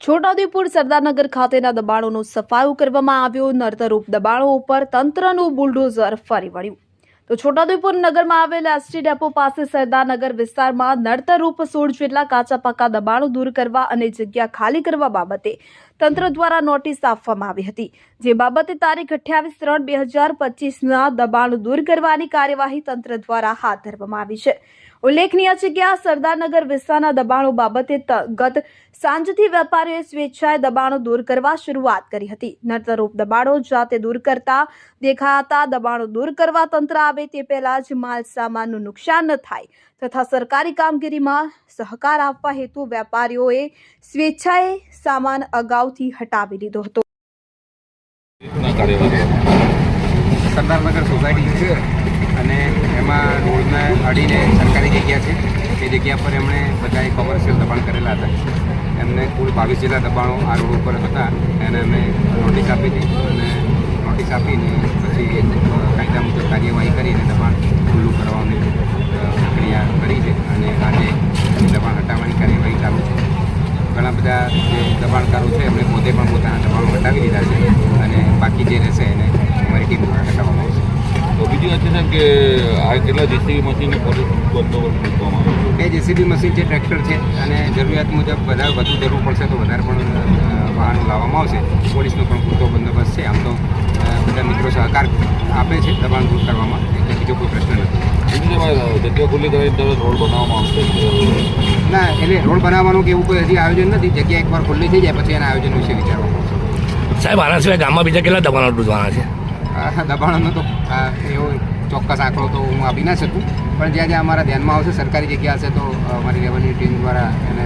છોટાઉદેપુર સરદારનગર ખાતેના દબાણોનો સફાયો કરવામાં આવ્યો. નર્તરૂપ દબાણો ઉપર તંત્રનું બુલડોઝર ફરી વળ્યું. તો છોટાઉદેપુર નગરમાં આવેલા એસટી ડેપો પાસે સરદારનગર વિસ્તારમાં નર્તરૂપ સોળ જેટલા કાચા પાકા દબાણો દૂર કરવા અને જગ્યા ખાલી કરવા બાબતે તંત્ર દ્વારા નોટિસ આપવામાં આવી હતી. જે બાબતે તારીખ અઠ્યાવીસ ત્રણ બે હજાર પચીસના દબાણ દૂર કરવાની કાર્યવાહી તંત્ર દ્વારા હાથ ધરવામાં આવી છે. ઉલ્લેખનીય છે કે આ સરદારનગર વિસ્તારના દબાણો બાબતે ગત સાંજથી વેપારીઓએ સ્વેચ્છાએ દબાણો દૂર કરવા શરૂઆત કરી હતી. નર્તરૂપ દબાણો જાતે દૂર કરતા દેખાતા દબાણો દૂર કરવા તંત્ર આવે તે પહેલા જ માલ સામાનનું નુકસાન ન થાય તથા સરકારી કામગીરીમાં સહકાર આપવા હેતુ વેપારીઓએ સ્વેચ્છાએ સામાન અગાઉથી હટાવી લીધો હતો. સરદારનગર સોસાયટી છે અને એમાં રોડને અડીને સરકારી જગ્યા છે. એ જગ્યા પર એમણે બધાએ કોમર્શિયલ દબાણ કરેલા હતા. એમને કુલ બાવીસ જેટલા દબાણો આ રોડ ઉપર હતા એને અમે નોટિસ આપી હતી અને નોટિસ આપીને પછી કાયદા મુજબ કાર્યવાહી કરીને દબાણ ખુલ્લું કરવાની પ્રક્રિયા કરી છે અને આજે એ દબાણ હટાવવાની કાર્યવાહી ચાલુ છે ઘણા બધા જે દબાણકારો છે એમણે પોતે પણ પોતાના દબાણો હટાવી દીધા છે અને બાકી જે રહેશે એને અમારી ટીમ દ્વારા હટાવવામાં આવશે. તો બીજી વાત છે સાહેબ કે આ કેટલા જેસીબી મશીનને પોલીસ બંદોબસ્ત મૂકવામાં બે જેસીબી મશીન છે ટ્રેક્ટર છે અને જરૂરિયાત મુજબ વધારે વધુ જરૂર પડશે તો વધારે પણ વાહનો લાવવામાં આવશે. પોલીસનો પણ પૂરતો બંદોબસ્ત છે. આમ તો બધા મિત્રો સહકાર આપે છે દબાણ દૂર કરવામાં. એટલે બીજો કોઈ પ્રશ્ન નથી. જગ્યા ખુલ્લી કરીને તરત રોડ બનાવવામાં આવશે ના એટલે રોડ બનાવવાનું કે એવું કોઈ હજી આયોજન નથી? જગ્યા એકવાર ખુલ્લી થઈ જાય પછી એના આયોજન વિશે વિચારવાનું. સાહેબ આના સિવાય ગામમાં બીજા કેટલા દબાણો ડૂબવાના છે? આ દબાણોનો તો આ એવો ચોક્કસ આંકડો તો હું આપી ના શકું. પણ જ્યાં જ્યાં અમારા ધ્યાનમાં આવશે સરકારી જગ્યા હશે તો અમારી રેવન્યુ ટીમ દ્વારા એને